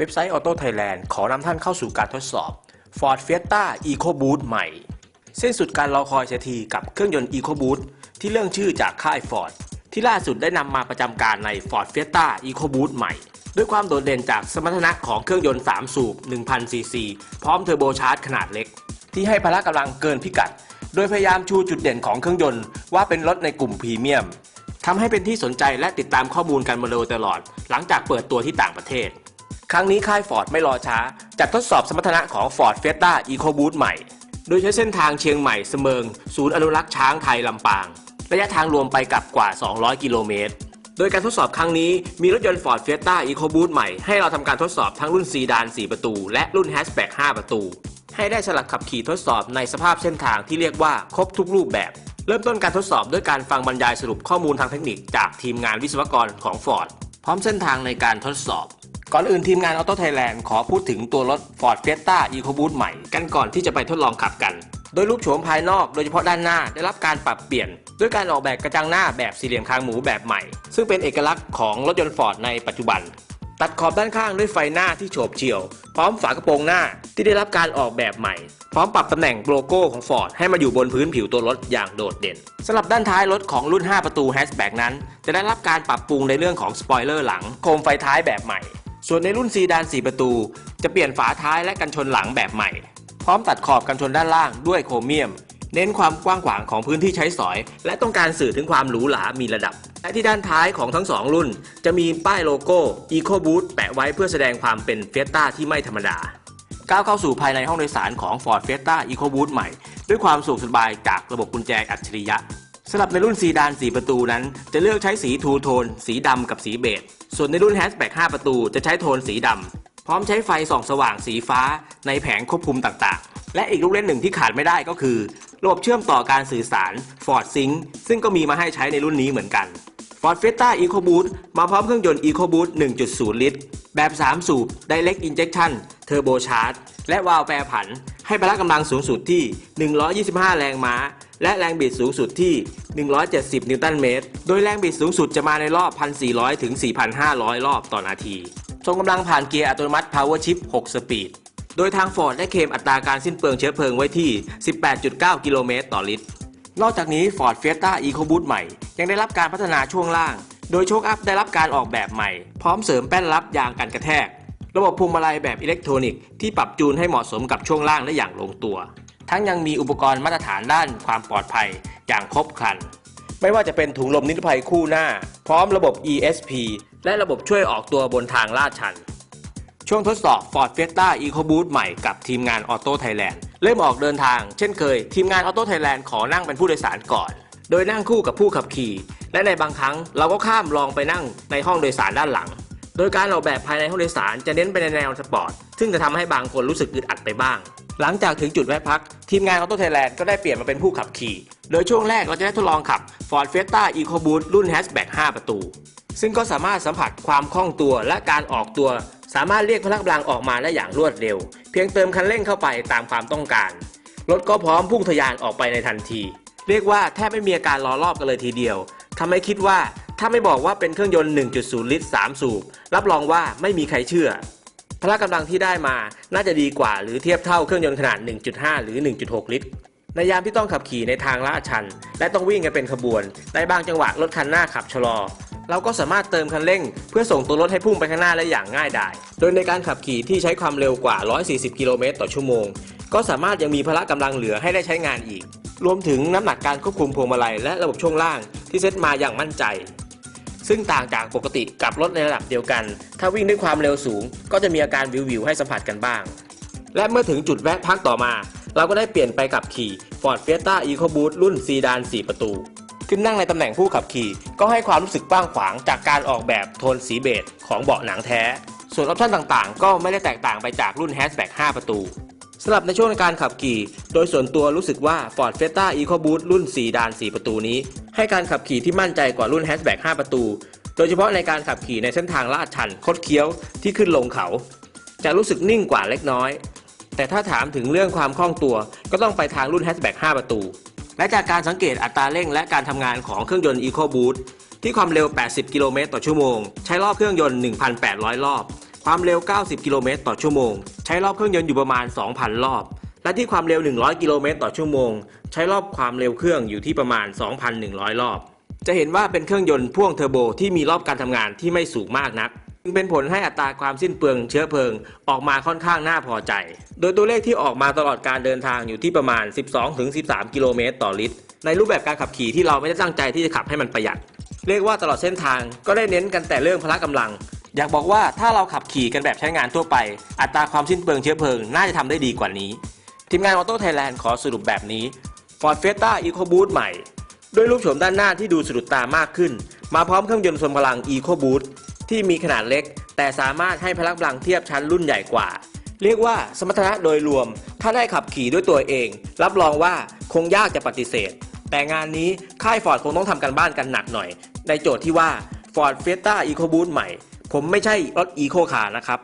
เว็บไซต์ Auto Thailand ขอนำท่านเข้าสู่การทดสอบ Ford Fiesta EcoBoost ใหม่ สิ้นสุดการรอคอยเสียทีกับเครื่องยนต์ EcoBoost ที่เรื่องชื่อจากค่าย Ford ที่ล่าสุดได้นำมาประจำการใน Ford Fiesta EcoBoost ใหม่ ด้วยความโดดเด่นจากสมรรถนะของเครื่องยนต์ 3 สูบ 1,000 ซีซี พร้อมเทอร์โบชาร์จขนาดเล็ก ที่ให้พละกำลังเกินพิกัด โดยพยายามชูจุดเด่นของเครื่องยนต์ว่าเป็นรถในกลุ่มพรีเมียมทำให้เป็นที่สนใจและติดตามข้อมูลกันมาโดยตลอด หลังจากเปิดตัวที่ต่างประเทศ ครั้งนี้ค่ายฟอร์ดไม่รอช้า จัดทดสอบสมรรถนะของ Ford Fiesta EcoBoost ใหม่ โดยใช้เส้นทางเชียงใหม่เสมิง ศูนย์อนุรักษ์ช้างไทยลำปาง ระยะทางรวมไปกับกว่า 200 กิโลเมตร โดยการทดสอบครั้งนี้มีรถยนต์ Ford Fiesta EcoBoost ใหม่ ให้เราทำการทดสอบทั้งรุ่นซีดาน 4 ประตู และรุ่นแฮชแบ็ก5ประตู ให้ได้สลักขับขี่ทดสอบในสภาพเส้นทางที่เรียกว่าครบทุกรูปแบบ เริ่มต้นการทดสอบด้วยการฟังบรรยายสรุปข้อมูลทางเทคนิค จากทีมงานวิศวกรของ Ford พร้อมเส้นทางในการทดสอบ ก่อนอื่นทีมงาน Auto Thailand ขอพูดถึงตัวรถ Ford Fiesta EcoBoost ใหม่ กันก่อนที่จะไปทดลองขับกัน โดยรูปโฉมภายนอกโดยเฉพาะด้านหน้าได้รับการปรับเปลี่ยน ด้วยการออกแบบกระจังหน้าแบบสี่เหลี่ยมคางหมูแบบใหม่ ซึ่งเป็นเอกลักษณ์ของรถยนต์ Ford ในปัจจุบัน ตัดขอบด้านข้างด้วยไฟหน้าที่โฉบเฉี่ยว พร้อมฝากระโปรงหน้าที่ได้รับการออกแบบใหม่ พร้อมปรับตำแหน่งโลโก้ของ Ford ให้มาอยู่บนพื้นผิวตัวรถอย่างโดดเด่นสำหรับด้านท้ายรถของรุ่น 5 ประตูแฮชแบ็กนั้น จะได้รับการปรับปรุงในเรื่องของสปอยเลอร์หลังโคมไฟท้ายแบบใหม่ ส่วนในรุ่นซีดาน 4 ประตู จะเปลี่ยนฝาท้ายและกันชนหลังแบบใหม่ พร้อมตัดขอบกันชนด้านล่างด้วยโครเมียม เน้นความกว้างขวางของพื้นที่ใช้สอย และต้องการสื่อถึงความหรูหรามีระดับ และที่ด้านท้ายของทั้งสองรุ่น จะมีป้ายโลโก้ EcoBoost แปะไว้เพื่อแสดงความเป็นเฟียต้าที่ไม่ธรรมดาก้าวเข้าสู่ภายในห้องโดยสารของ Ford Fiesta EcoBoost ใหม่ ด้วยความสุขสบายจากระบบกุญแจอัจฉริยะ สำหรับในรุ่นซีดาน 4 ประตูนั้น จะเลือกใช้สีทูโทน สีดำกับสีเบจส่วนในรุ่นแฮชแบ็ก5ประตูจะใช้โทนสีดำพร้อมใช้ไฟส่องสว่างสีฟ้าในแผงควบคุมต่างๆ และอีกลูกเล่นหนึ่งที่ขาดไม่ได้ก็คือระบบเชื่อมต่อการสื่อสาร Ford Sync ซึ่งก็มีมาให้ใช้ในรุ่นนี้เหมือนกัน Ford Fiesta EcoBoost มาพร้อมเครื่องยนต์ EcoBoost 1.0 ลิตร แบบ 3 สูบ Direct Injection Turbo Charge และวาล์วแปรผัน ให้พละกำลังสูงสุดที่ 125 แรงม้า และแรงบิดสูงสุดที่ 170 นิวตันเมตร โดยแรงบิดสูงสุดจะมาในรอบ 1,400 ถึง 4,500 รอบต่อนาทีส่งกำลังผ่านเกียร์อัตโนมัติ Power Shift 6 สปีด โดยทาง Ford ได้เคลมอัตราการสิ้นเปลืองเชื้อเพลิงไว้ที่ 18.9 กิโลเมตรต่อลิตร นอกจากนี้ Ford Fiesta EcoBoost ใหม่ ยังได้รับการพัฒนาช่วงล่าง โดยโชคอัพได้รับการออกแบบใหม่ พร้อมเสริมแป้นรับยางกันกระแทก ระบบพวงมาลัยแบบอิเล็กทรอนิกส์ที่ปรับจูนให้เหมาะสมกับช่วงล่างได้อย่างลงตัว ทั้งยังมีอุปกรณ์มาตรฐานด้านความปลอดภัยอย่างครบครัน ไม่ว่าจะเป็นถุงลมนิรภัยคู่หน้า พร้อมระบบ ESP และระบบช่วยออกตัวบนทางลาดชัน ช่วงทดสอบ Ford Fiesta EcoBoost ใหม่กับทีมงาน Auto Thailand เริ่มออกเดินทาง เช่นเคย ทีมงาน Auto Thailand ขอนั่งเป็นผู้โดยสารก่อน โดยนั่งคู่กับผู้ขับขี่ และในบางครั้งเราก็ข้ามลองไปนั่งในห้องโดยสารด้านหลัง โดยการออกแบบภายในห้องโดยสารจะเน้นไปในแนวสปอร์ต ซึ่งจะทำให้บางคนรู้สึกอึดอัดไปบ้าง หลังจากถึงจุดแวะพัก ทีมงาน Auto Thailand ก็ได้เปลี่ยนมาเป็นผู้ขับขี่ โดยช่วงแรกเราจะได้ทดลองขับ Ford Fiesta EcoBoost รุ่น Hatchback 5ประตู ซึ่งก็สามารถสัมผัสความคล่องตัวและการออกตัว สามารถเรียกพละกำลังออกมาได้อย่างรวดเร็ว เพียงเติมคันเร่งเข้าไปตามความต้องการรถก็พร้อมพุ่งทะยานออกไปในทันที เรียกว่าแทบไม่มีอาการล้อรอบกันเลยทีเดียวทำให้คิดว่า ถ้าไม่บอกว่าเป็นเครื่องยนต์ 1.0 ลิตร 3 สูบ รับรองว่าไม่มีใครเชื่อ พละกำลังที่ได้มาน่าจะดีกว่าหรือเทียบเท่าเครื่องยนต์ขนาด 1.5 หรือ 1.6 ลิตร ในยามที่ต้องขับขี่ในทางลาดชัน และต้องวิ่งกันเป็นขบวน ในบางจังหวะรถคันหน้าขับชะลอ เราก็สามารถเติมคันเร่ง เพื่อส่งตัวรถให้พุ่งไปข้างหน้าได้อย่างง่ายดาย โดยในการขับขี่ที่ใช้ความเร็วกว่า 140 กิโลเมตรต่อชั่วโมง ก็สามารถยังมีพละกำลังเหลือให้ได้ใช้งานอีกรวมถึงน้ำหนักการควบคุมพวงมาลัยและระบบช่วงล่างที่เซตมาอย่างมั่นใจ ซึ่งต่างจากปกติกับรถในระดับเดียวกัน ถ้าวิ่งด้วยความเร็วสูง ก็จะมีอาการวิวๆให้สัมผัสกันบ้าง และเมื่อถึงจุดแวะพักต่อมา เราก็ได้เปลี่ยนไปขับขี่ Ford Fiesta EcoBoost รุ่นซีดาน 4 ประตู ขึ้นนั่งในตำแหน่งผู้ขับขี่ ก็ให้ความรู้สึกกว้างขวางจากการออกแบบโทนสีเบจของเบาะหนังแท้ ส่วนออปชั่นต่างๆ ก็ไม่ได้แตกต่างไปจากรุ่น Hatchback 5ประตูสำหรับในช่วงการขับขี่ โดยส่วนตัวรู้สึกว่า Ford Fiesta EcoBoost รุ่น 4 ดาน 4 ประตูนี้ ให้การขับขี่ที่มั่นใจกว่ารุ่น Hatchback 5ประตู โดยเฉพาะในการขับขี่ในเส้นทางลาดชันคดเคี้ยวที่ขึ้นลงเขา จะรู้สึกนิ่งกว่าเล็กน้อย แต่ถ้าถามถึงเรื่องความคล่องตัว ก็ต้องไปทางรุ่น Hatchback 5ประตู และจากการสังเกตอัตราเร่งและการทำงานของเครื่องยนต์ EcoBoost ที่ความเร็ว 80 กิโลเมตรต่อชั่วโมง ใช้รอบเครื่องยนต์ 1,800 รอบ ความเร็ว 90 กิโลเมตรต่อชั่วโมง ใช้รอบเครื่องยนต์อยู่ประมาณ 2,000 รอบ และที่ความเร็ว 100 กิโลเมตรต่อชั่วโมง ใช้รอบความเร็วเครื่องอยู่ที่ประมาณ 2,100 รอบ จะเห็นว่าเป็นเครื่องยนต์พ่วงเทอร์โบที่มีรอบการทำงานที่ไม่สูงมากนักจึงเป็นผลให้อัตราความสิ้นเปลืองเชื้อเพลิงออกมาค่อนข้างน่าพอใจ โดยตัวเลขที่ออกมาตลอดการเดินทางอยู่ที่ประมาณ 12-13 กิโลเมตรต่อลิตร ในรูปแบบการขับขี่ที่เราไม่ได้ตั้งใจที่จะขับให้มันประหยัด เรียกว่าตลอดเส้นทางก็ได้เน้นกันแต่เรื่องพละกำลัง อยากบอกว่าถ้าเราขับขี่กันแบบใช้งานทั่วไป อัตราความสิ้นเปลืองเชื้อเพลิงน่าจะทำได้ดีกว่านี้ ทีมงานออโต้ไทยแลนด์ขอสรุปแบบนี้ Ford Fiesta EcoBoost ใหม่ ด้วยรูปโฉมด้านหน้าที่ดูสะดุดตามากขึ้น มาพร้อมเครื่องยนต์ทรงพลัง EcoBoost ที่มีขนาดเล็ก แต่สามารถให้พลังกำลังเทียบชั้นรุ่นใหญ่กว่า เรียกว่าสมรรถนะโดยรวม ถ้าได้ขับขี่ด้วยตัวเอง รับรองว่าคงยากจะปฏิเสธ แต่งานนี้ค่ายฟอร์ดคงต้องทำกันบ้านกันหนักหน่อย ในโจทย์ที่ว่า Ford Fiesta EcoBoost ใหม่ ผมไม่ใช่รถ Eco Car นะครับ